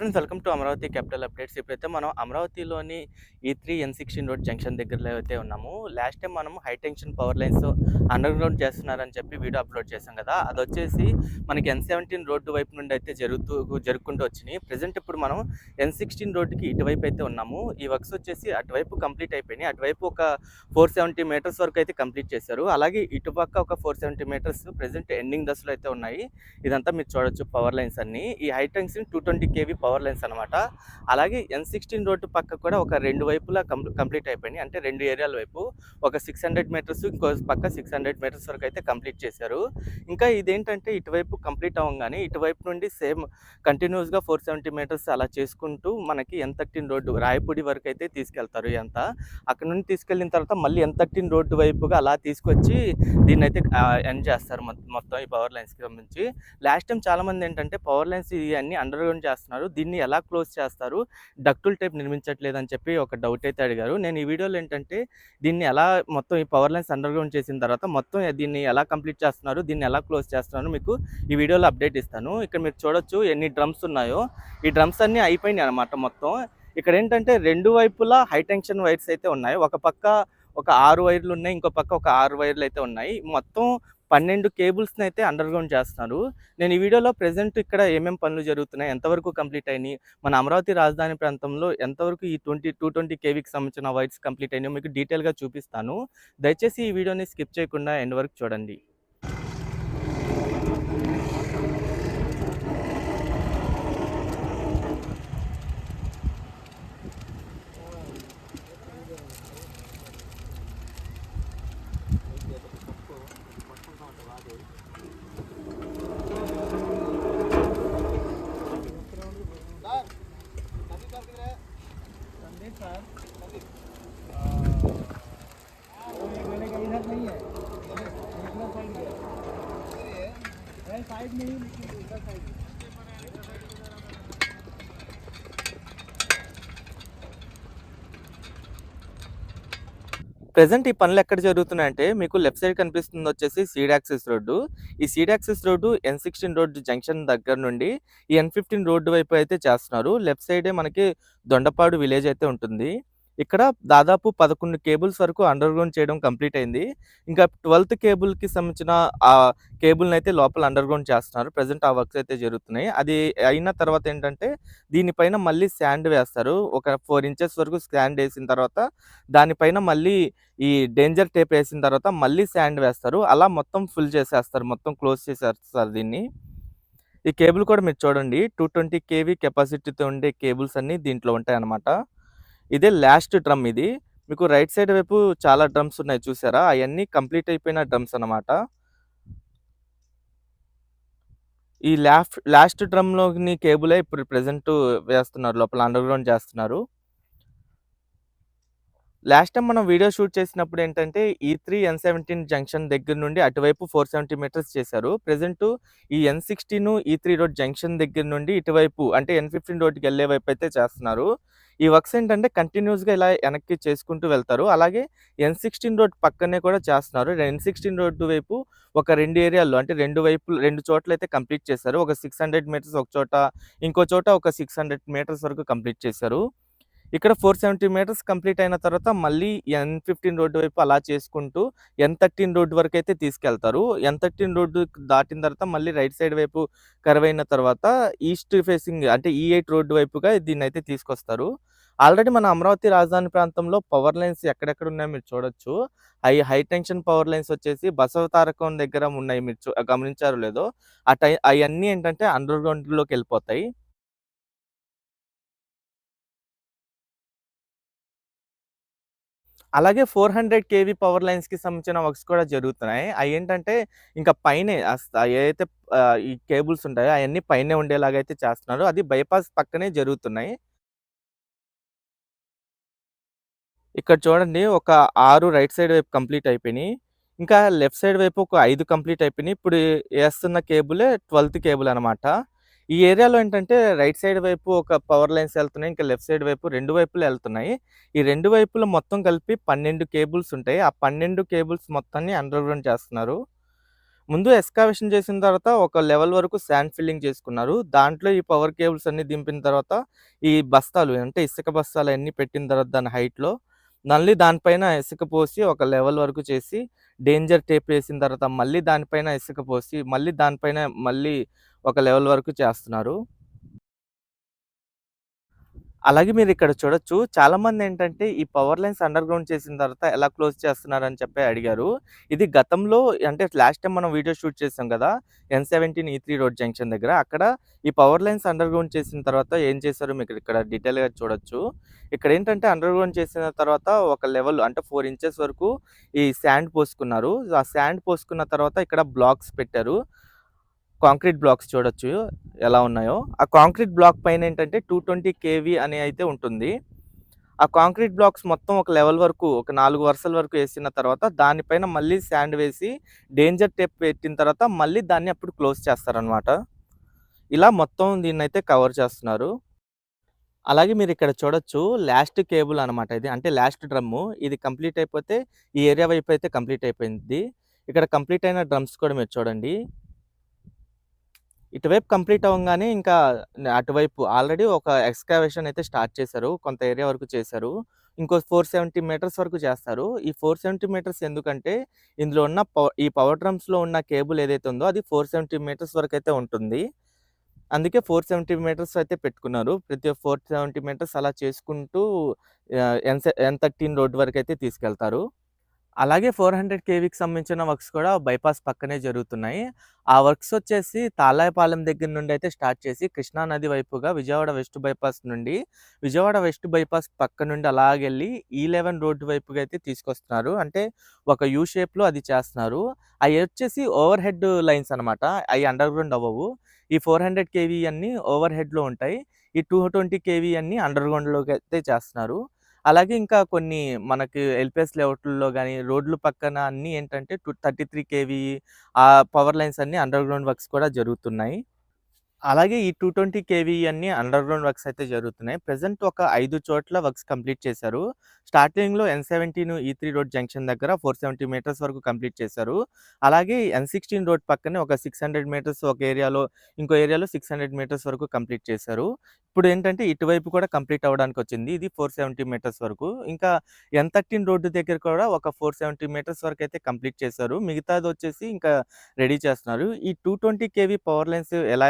Friends welcome to Amaravati capital updates. ఇప్పుడైతే మనం అమరావతిలోని ఈ three N sixteen road junction దగ్గరలో అయితే ఉన్నాము. లాస్ట్ టైం మనం high tension power lines underground చేస్తున్నారని చెప్పి వీడియో అప్లోడ్ చేశాం కదా! అది వచ్చేసి మనకి ఎన్ సెవెంటీన్ రోడ్డు వైపు నుండి అయితే జరుగుతూ జరుపుకుంటూ వచ్చినాయి. ప్రజెంట్ ఇప్పుడు మనం ఎన్ సిక్స్టీన్ రోడ్డుకి ఇటువైపు అయితే ఉన్నాము. ఈ వర్క్స్ వచ్చేసి అటువైపు కంప్లీట్ అయిపోయినాయి. అటువైపు ఒక ఫోర్ సెవెంటీ మీటర్స్ వరకు అయితే కంప్లీట్ చేశారు. అలాగే ఇటుపక్క ఒక four seventy metres present ending దశలో అయితే ఉన్నాయి. ఇదంతా మీరు చూడొచ్చు పవర్ లైన్స్ అన్ని. ఈ high tension two twenty KV power power lines అనమాట అలాగే ఎన్ సిక్స్టీన్ రోడ్డు పక్క కూడా ఒక రెండు వైపులా కంప్లీట్ అయిపోయినాయి. అంటే రెండు ఏరియాల వైపు ఒక సిక్స్ హండ్రెడ్ మీటర్స్ ఇంకో పక్క సిక్స్ హండ్రెడ్ మీటర్స్ వరకు అయితే కంప్లీట్ చేశారు. ఇంకా ఇదేంటంటే ఇటువైపు కంప్లీట్ అవ్వగానే ఇటువైపు నుండి సేమ్ కంటిన్యూస్గా ఫోర్ సెవెంటీ మీటర్స్ అలా చేసుకుంటూ మనకి ఎన్ థర్టీన్ రోడ్డు రాయపూడి వరకు అయితే తీసుకెళ్తారు ఎంత అక్కడ నుండి తీసుకెళ్ళిన తర్వాత మళ్ళీ ఎన్ థర్టీన్ రోడ్డు వైపుగా అలా తీసుకొచ్చి దీన్ని అయితే ఎండ్ చేస్తారు మొత్తం మొత్తం ఈ పవర్ లైన్స్కి సంబంధించి. లాస్ట్ టైం చాలామంది ఏంటంటే పవర్ లైన్స్ ఇవన్నీ అండర్ గ్రౌండ్ చేస్తున్నారు. దీన్ని ఎలా క్లోజ్ చేస్తారు? డక్టుల్ టైప్ నిర్మించట్లేదు అని చెప్పి ఒక డౌట్ అయితే అడిగారు. నేను ఈ వీడియోలో ఏంటంటే దీన్ని ఎలా మొత్తం ఈ పవర్ లైన్స్ అండర్ గ్రౌండ్ చేసిన తర్వాత మొత్తం దీన్ని ఎలా కంప్లీట్ చేస్తున్నారు? దీన్ని ఎలా క్లోజ్ చేస్తున్నారు? మీకు ఈ వీడియోలో అప్డేట్ ఇస్తాను. ఇక్కడ మీరు చూడొచ్చు ఎన్ని డ్రమ్స్ ఉన్నాయో. ఈ డ్రమ్స్ అన్నీ అయిపోయినాయి అనమాట మొత్తం. ఇక్కడ ఏంటంటే రెండు వైపులా హై టెన్షన్ వైర్స్ అయితే ఉన్నాయి. ఒక పక్క ఒక ఆరు వైర్లు ఉన్నాయి. ఇంకో పక్క ఒక ఆరు వైర్లు అయితే ఉన్నాయి. మొత్తం పన్నెండు కేబుల్స్ని అయితే అండర్ గ్రౌండ్ చేస్తున్నారు. నేను ఈ వీడియోలో ప్రజెంట్ ఇక్కడ ఏమేమి పనులు జరుగుతున్నాయి ఎంతవరకు కంప్లీట్ అయినాయి మన అమరావతి రాజధాని ప్రాంతంలో ఎంతవరకు ఈ ట్వంటీ టూ ట్వంటీ కేవీకి సంబంధించిన వైర్స్ కంప్లీట్ అయినాయో మీకు డీటెయిల్గా చూపిస్తాను. దయచేసి ఈ వీడియోని స్కిప్ చేయకుండా ఎండ్ వరకు చూడండి. ప్రజెంట్ ఈ పనులు ఎక్కడ జరుగుతున్నాయంటే మీకు లెఫ్ట్ సైడ్ కనిపిస్తుంది వచ్చేసి సీడాక్సిస్ రోడ్డు. ఈ seed axis road N sixteen road junction దగ్గర నుండి ఈ ఎన్ ఫిఫ్టీన్ రోడ్డు వైపు అయితే చేస్తున్నారు. లెఫ్ట్ సైడే మనకి దొండపాడు విలేజ్ అయితే ఉంటుంది. ఇక్కడ దాదాపు పదకొండు కేబుల్స్ వరకు అండర్ గ్రౌండ్ చేయడం కంప్లీట్ అయింది. ఇంకా ట్వెల్త్ కేబుల్కి సంబంధించిన ఆ కేబుల్ని అయితే లోపల అండర్ గ్రౌండ్ చేస్తున్నారు. ప్రజెంట్ ఆ వర్క్స్ అయితే జరుగుతున్నాయి. అది అయిన తర్వాత ఏంటంటే దీనిపైన మళ్ళీ శాండ్ వేస్తారు. ఒక ఫోర్ ఇంచెస్ వరకు శాండ్ వేసిన తర్వాత దానిపైన మళ్ళీ ఈ డేంజర్ టేప్ వేసిన తర్వాత మళ్ళీ శాండ్ వేస్తారు. అలా మొత్తం ఫుల్ చేసేస్తారు. మొత్తం క్లోజ్ చేసేస్తారు దీన్ని. ఈ కేబుల్ కూడా మీరు చూడండి. టూ ట్వంటీ కేవీ కెపాసిటీతో ఉండే కేబుల్స్ అన్నీ దీంట్లో ఉంటాయి అన్నమాట ఇదే లాస్ట్ డ్రమ్ ఇది. మీకు రైట్ సైడ్ వైపు చాలా డ్రమ్స్ ఉన్నాయి చూసారా? అవన్నీ కంప్లీట్ అయిపోయిన డ్రమ్స్ అన్నమాట. ఈ లాస్ట్ లాస్ట్ డ్రమ్లోని కేబులే ఇప్పుడు ప్రజెంట్ వేస్తున్నారు లోపల అండర్ గ్రౌండ్ చేస్తున్నారు. లాస్ట్ టైం మనం వీడియో షూట్ చేసినప్పుడు ఏంటంటే ఈ త్రీ ఎన్ సెవెంటీన్ జంక్షన్ దగ్గర నుండి అటువైపు ఫోర్ సెవెంటీ మీటర్స్ చేశారు. ప్రజెంట్ ఈ N sixteen E three road junction దగ్గర నుండి ఇటువైపు అంటే ఎన్ ఫిఫ్టీన్ రోడ్కి వెళ్ళే వైపు అయితే చేస్తున్నారు. ఈ వర్క్స్ ఏంటంటే కంటిన్యూస్గా ఇలా వెనక్కి చేసుకుంటూ వెళ్తారు. అలాగే ఎన్ సిక్స్టీన్ రోడ్ పక్కనే కూడా చేస్తున్నారు. ఎన్ సిక్స్టీన్ రోడ్డు వైపు ఒక రెండు ఏరియాల్లో అంటే రెండు వైపు రెండు చోట్ల అయితే కంప్లీట్ చేశారు. ఒక సిక్స్ హండ్రెడ్ మీటర్స్ ఒక చోట ఇంకో చోట ఒక సిక్స్ హండ్రెడ్ మీటర్స్ వరకు కంప్లీట్ చేశారు. ఇక్కడ ఫోర్ సెవెంటీ మీటర్స్ కంప్లీట్ అయిన తర్వాత మళ్ళీ ఎన్ ఫిఫ్టీన్ రోడ్డు వైపు అలా చేసుకుంటూ ఎన్ థర్టీన్ రోడ్డు వరకు అయితే తీసుకెళ్తారు. ఎన్ థర్టీన్ రోడ్డు దాటిన తర్వాత మళ్ళీ రైట్ సైడ్ వైపు కర్వ్ అయిన తర్వాత ఈస్ట్ ఫేసింగ్ అంటే ఈ ఎయిట్ రోడ్డు వైపుగా దీన్ని అయితే తీసుకొస్తారు. ఆల్రెడీ మన అమరావతి రాజధాని ప్రాంతంలో పవర్ లైన్స్ ఎక్కడెక్కడ ఉన్నాయో మీరు చూడొచ్చు. అవి హై టెన్షన్ పవర్ లైన్స్ వచ్చేసి బసవ తారకం దగ్గర ఉన్నాయి మీరు గమనించారు లేదో. ఆ టై అవన్నీ ఏంటంటే అండర్ గ్రౌండ్లోకి వెళ్ళిపోతాయి. అలాగే ఫోర్ హండ్రెడ్ కేవీ పవర్ లైన్స్కి సంబంధించిన వర్క్స్ కూడా జరుగుతున్నాయి అవి ఏంటంటే ఇంకా పైనే ఏదైతే ఈ కేబుల్స్ ఉంటాయో అవన్నీ పైనే ఉండేలాగా అయితే చేస్తున్నారు అది బైపాస్ పక్కనే జరుగుతున్నాయి ఇక్కడ చూడండి ఒక ఆరు రైట్ సైడ్ వైపు కంప్లీట్ అయిపోయినాయి ఇంకా లెఫ్ట్ సైడ్ వైపు ఒక ఐదు కంప్లీట్ అయిపోయినాయి. ఇప్పుడు వేస్తున్న కేబులే 12థ్ కేబుల్ అనమాట. ఈ ఏరియాలో ఏంటంటే రైట్ సైడ్ వైపు ఒక పవర్ లైన్స్ వెళ్తున్నాయి ఇంకా లెఫ్ట్ సైడ్ వైపు రెండు వైపులు వెళ్తున్నాయి ఈ రెండు వైపులు మొత్తం కలిపి 12 కేబుల్స్ ఉంటాయి. ఆ 12 కేబుల్స్ మొత్తాన్ని అండర్ గ్రౌండ్ చేస్తున్నారు. ముందు ఎస్కావేషన్ చేసిన తర్వాత ఒక లెవెల్ వరకు శాండ్ ఫిల్లింగ్ చేసుకున్నారు. దాంట్లో ఈ పవర్ కేబుల్స్ అన్ని దింపిన తర్వాత ఈ బస్తాలు అంటే ఇసుక బస్తాలు అన్నీ పెట్టిన తర్వాత దాని హైట్‌లో మళ్ళీ దానిపైన ఇసుక పోసి ఒక లెవెల్ వరకు చేసి డేంజర్ టేప్ వేసిన తర్వాత మళ్ళీ దానిపైన ఇసుక పోసి మళ్ళీ దానిపైన మళ్ళీ ఒక లెవెల్ వరకు చేస్తున్నారు. అలాగే మీరు ఇక్కడ చూడొచ్చు చాలామంది ఏంటంటే ఈ పవర్ లైన్స్ అండర్ గ్రౌండ్ చేసిన తర్వాత ఎలా క్లోజ్ చేస్తున్నారని చెప్పి అడిగారు. ఇది గతంలో అంటే లాస్ట్ టైం మనం వీడియో షూట్ చేసాం కదా! ఎన్17 ఈ3 రోడ్ జంక్షన్ దగ్గర. అక్కడ ఈ పవర్ లైన్స్ అండర్ గ్రౌండ్ చేసిన తర్వాత ఏం చేశారు మీకు ఇక్కడ డీటెయిల్‌గా చూడొచ్చు. ఇక్కడ ఏంటంటే అండర్ గ్రౌండ్ చేసిన తర్వాత ఒక లెవెల్ అంటే ఫోర్ ఇంచెస్ వరకు ఈ శాండ్ పోసుకున్నారు. ఆ శాండ్ పోసుకున్న తర్వాత ఇక్కడ బ్లాక్స్ పెట్టారు. కాంక్రీట్ బ్లాక్స్ చూడొచ్చు ఎలా ఉన్నాయో. ఆ కాంక్రీట్ బ్లాక్ పైన ఏంటంటే 220 కేవీ అని అయితే ఉంటుంది. ఆ కాంక్రీట్ బ్లాక్స్ మొత్తం ఒక లెవెల్ వరకు ఒక నాలుగు వరుసల వరకు వేసిన తర్వాత దానిపైన మళ్ళీ శాండ్ వేసి డేంజర్ టేప్ పెట్టిన తర్వాత మళ్ళీ దాన్ని అప్పుడు క్లోజ్ చేస్తారనమాట. ఇలా మొత్తం దీన్నైతే కవర్ చేస్తున్నారు. అలాగే మీరు ఇక్కడ చూడొచ్చు లాస్ట్ కేబుల్ అనమాట ఇది. అంటే లాస్ట్ డ్రమ్ము. ఇది కంప్లీట్ అయిపోతే ఈ ఏరియా వైపు అయితే కంప్లీట్ అయిపోయింది. ఇక్కడ కంప్లీట్ అయిన డ్రమ్స్ కూడా మీరు చూడండి. ఇటువైపు కంప్లీట్ అవ్వగానే ఇంకా అటువైపు ఆల్రెడీ ఒక ఎక్స్కావేషన్ అయితే స్టార్ట్ చేశారు. కొంత ఏరియా వరకు చేశారు. ఇంకో 470 మీటర్స్ వరకు చేస్తారు. ఈ 470 మీటర్స్ ఎందుకంటే ఇందులో ఉన్న పవ ఈ పవర్ డ్రమ్స్‌లో ఉన్న కేబుల్ ఏదైతే ఉందో అది 470 మీటర్స్ వరకు అయితే ఉంటుంది. అందుకే 470 మీటర్స్ అయితే పెట్టుకున్నారు. ప్రతి 470 మీటర్స్ అలా చేసుకుంటూ ఎన్ ఎన్ థర్టీన్ రోడ్డు వరకు అయితే తీసుకెళ్తారు. అలాగే 400 కేవీకి సంబంధించిన వర్క్స్ కూడా బైపాస్ పక్కనే జరుగుతున్నాయి. ఆ వర్క్స్ వచ్చేసి తాలాయపాలెం దగ్గర నుండి అయితే స్టార్ట్ చేసి కృష్ణా నది వైపుగా విజయవాడ వెస్ట్ బైపాస్ నుండి విజయవాడ వెస్ట్ బైపాస్ పక్క నుండి అలాగెళ్ళి ఈ11 రోడ్ వైపుగా అయితే తీసుకొస్తున్నారు. అంటే ఒక యూ షేప్‌లో అది చేస్తున్నారు. అవి వచ్చేసి ఓవర్ హెడ్ లైన్స్ అనమాట. అవి అండర్ గ్రౌండ్ అవ్వవు. ఈ 400 కేవీ అన్నీ ఓవర్ హెడ్‌లో ఉంటాయి. ఈ 220 కేవీ అన్నీ అండర్ గ్రౌండ్‌లోకి అయితే చేస్తున్నారు. అలాగే ఇంకా కొన్ని మనకి ఎల్‌పిఎస్ లేఅవుట్‌ల్లో కానీ రోడ్లు పక్కన అన్నీ ఏంటంటే టు 33 కేవీ ఆ పవర్ లైన్స్ అన్నీ అండర్ గ్రౌండ్ వర్క్స్ కూడా జరుగుతున్నాయి. అలాగే ఈ 220 కేవీ అన్ని అండర్ గ్రౌండ్ వర్క్స్ అయితే జరుగుతున్నాయి. ప్రజెంట్ ఒక ఐదు చోట్ల వర్క్స్ కంప్లీట్ చేశారు. స్టార్టింగ్‌లో ఎన్17 ఈ3 రోడ్ జంక్షన్ దగ్గర 470 మీటర్స్ వరకు కంప్లీట్ చేశారు. అలాగే ఎన్16 రోడ్ పక్కనే ఒక 600 మీటర్స్ ఒక ఏరియాలో ఇంకో ఏరియాలో 600 మీటర్స్ వరకు కంప్లీట్ చేశారు. ఇప్పుడు ఏంటంటే ఇటువైపు కూడా కంప్లీట్ అవ్వడానికి వచ్చింది. ఇది 470 మీటర్స్ వరకు. ఇంకా ఎన్13 రోడ్డు దగ్గర కూడా ఒక 470 మీటర్స్ వరకు అయితే కంప్లీట్ చేశారు. మిగతాది వచ్చేసి ఇంకా రెడీ చేస్తున్నారు. ఈ 220 కేవీ పవర్ లైన్స్ ఎలా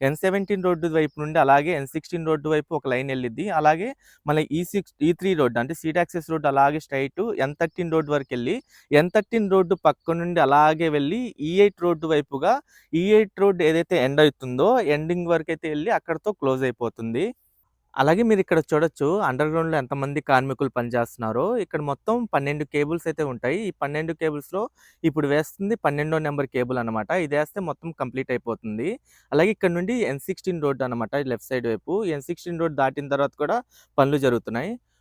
ఎన్ సెవెంటీన్ రోడ్డు వైపు నుండి అలాగే ఎన్16 రోడ్డు వైపు ఒక లైన్ వెళ్ళిద్ది అలాగే మళ్ళీ ఈ6 ఈ3 రోడ్ అంటే సీట్ యాక్సెస్ రోడ్ అలాగే straight N thirteen road వరకెళ్ళి ఎన్13 road పక్క నుండి అలాగే వెళ్ళి e ఈ ఎయిట్ రోడ్డు వైపుగా e ఈ8 రోడ్ ఏదైతే ఎండ్ అవుతుందో ఎండింగ్ వరకు అయితే వెళ్ళి అక్కడతో క్లోజ్ అయిపోతుంది. అలాగే మీరు ఇక్కడ చూడొచ్చు అండర్ గ్రౌండ్‌లో ఎంతమంది కార్మికులు పనిచేస్తున్నారో. ఇక్కడ మొత్తం 12 కేబుల్స్ అయితే ఉంటాయి. ఈ 12 కేబుల్స్‌లో ఇప్పుడు వేస్తుంది పన్నెండో నెంబర్ కేబుల్ అనమాట. వేస్తే మొత్తం కంప్లీట్ అయిపోతుంది. అలాగే ఇక్కడ నుండి ఎన్16 రోడ్ అనమాట లెఫ్ట్ సైడ్ వైపు. ఎన్16 రోడ్ దాటిన తర్వాత కూడా పనులు జరుగుతున్నాయి.